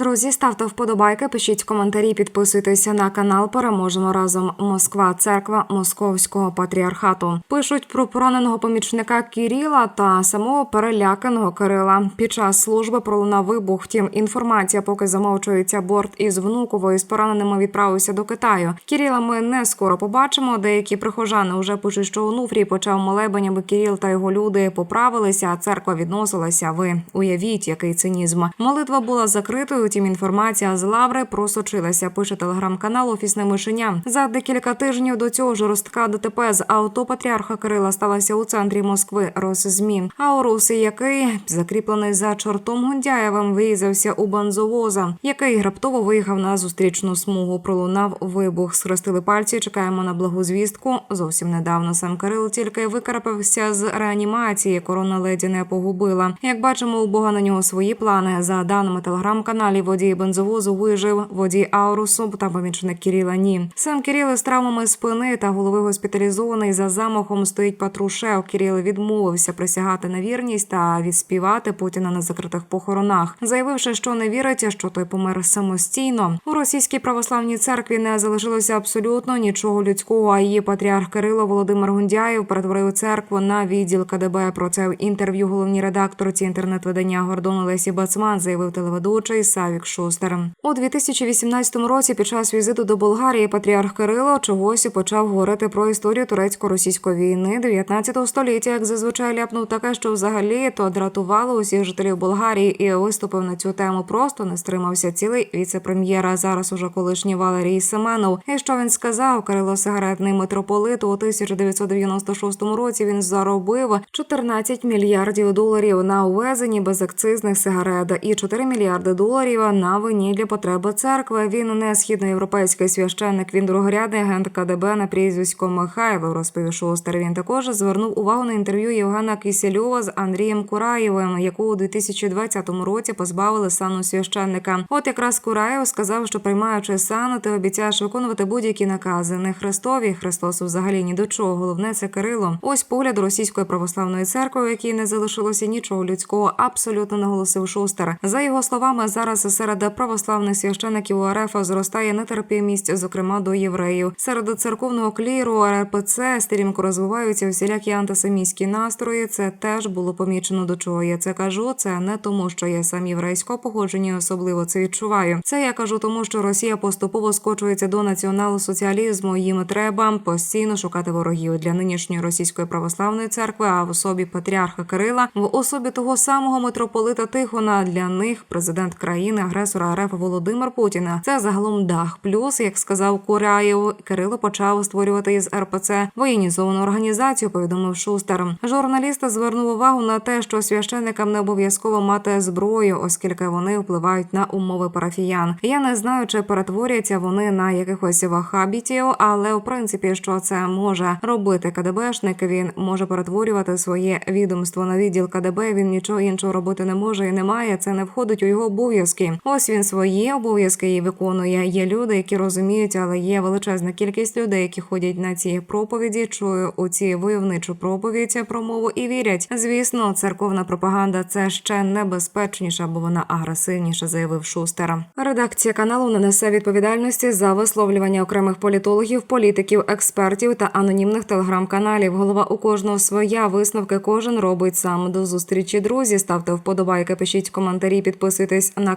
Друзі, ставте вподобайки, пишіть коментарі, підписуйтеся на канал. Переможемо разом. Москва, церква Московського патріархату. Пишуть про пораненого помічника Кіріла та самого переляканого Кирила. Під час служби пролунав вибух. Втім, інформація поки замовчується. Борт із внуковою з пораненими відправився до Китаю. Кіріла ми не скоро побачимо. Деякі прихожани вже пишуть, що Онуфрій почав молебень, аби Кіріл та його люди поправилися, а церква відносилася. Ви уявіть, який цинізм. Молитва була закритою. Втім, інформація з лаври просочилася. Пише телеграм-канал Офісне мишеня. За декілька тижнів до цього жорстка ДТП з авто патріарха Кирила сталася у центрі Москви. Росзмін. А Орус, який закріплений за чортом Гундяєвим, виїзався у бензовоза, який раптово виїхав на зустрічну смугу. Пролунав вибух. Схрестили пальці. Чекаємо на благу звістку. Зовсім недавно сам Кирил тільки викарапився з реанімації. Корона леді не погубила. Як бачимо, у Бога на нього свої плани. За даними телеграм-каналів, водій бензовозу вижив, водій Аурусу та помічник Кіріла ні. Сам Кіріл з травмами спини та голови госпіталізований за замахом стоїть Патрушев. Кіріл відмовився присягати на вірність та відспівати Путіна на закритих похоронах, заявивши, що не вірить, що той помер самостійно. У російській православній церкві не залишилося абсолютно нічого людського. А її патріарх Кирило Володимир Гундяєв перетворив церкву на відділ КДБ. Про це в інтерв'ю головній редакторці інтернет-видання Гордон Лесі Бацман заявив телеведучий Савік Шустер. У 2018 році під час візиту до Болгарії патріарх Кирило чогось почав говорити про історію турецько-російської війни 19 століття. Як зазвичай ляпнув таке, що взагалі то дратувало усіх жителів Болгарії і виступив на цю тему. Просто не стримався цілий віце-прем'єр, а зараз уже колишній Валерій Семенов. І що він сказав? Кирило сигаретний митрополит у 1996 році він заробив 14 мільярдів доларів на увезенні безакцизних сигарет і 4 мільярди доларів на вині для потреби церкви. Він не східноєвропейський священник. Він другорядний агент КДБ на прізвисько Михайло. Розповів Шостер. Він також звернув увагу на інтерв'ю Євгена Кисельова з Андрієм Кураєвим, яку у 2020 році позбавили сану священника. От якраз Кураєв сказав, що приймаючи сан, ти обіцяєш виконувати будь-які накази. Не Христові, Христос взагалі ні до чого. Головне це Кирило. Ось погляд російської православної церкви, в якій не залишилося нічого людського, абсолютно наголосив Шустер. За його словами, зараз серед православних священиків УРФ зростає нетерпімість, зокрема до євреїв. Серед церковного кліру РПЦ стрімко розвиваються всілякі антисемітські настрої. Це теж було помічено. До чого я це кажу. Це не тому, що я сам єврейського походження, особливо це відчуваю. Це я кажу, тому що Росія поступово скочується до націонал-соціалізму. Їм треба постійно шукати ворогів для нинішньої російської православної церкви. А в особі патріарха Кирила, в особі того самого митрополита Тихона для них президент країни агресора РФ Володимир Путіна. Це загалом дах. Плюс, як сказав Куряєв, Кирило почав створювати із РПЦ воєнізовану організацію. Повідомив Шустер. Журналіст звернув увагу на те, що священникам не обов'язково мати зброю, оскільки вони впливають на умови парафіян. Я не знаю, чи перетворяться вони на якихось вахабітів, але в принципі, що це може робити КДБшник, він може перетворювати своє відомство на відділ КДБ. Він нічого іншого робити не може і не має. Це не входить у його обов'язки. Ось він свої обов'язки і виконує. Є люди, які розуміють, але є величезна кількість людей, які ходять на ці проповіді, чую у ці войовничу проповідь промову і вірять. Звісно, церковна пропаганда це ще небезпечніша, бо вона агресивніша, заявив Шустер. Редакція каналу не несе відповідальності за висловлювання окремих політологів, політиків, експертів та анонімних телеграм-каналів. Голова у кожного своя висновки кожен робить сам. До зустрічі, друзі. Ставте вподобайки, пишіть коментарі, підписуйтесь на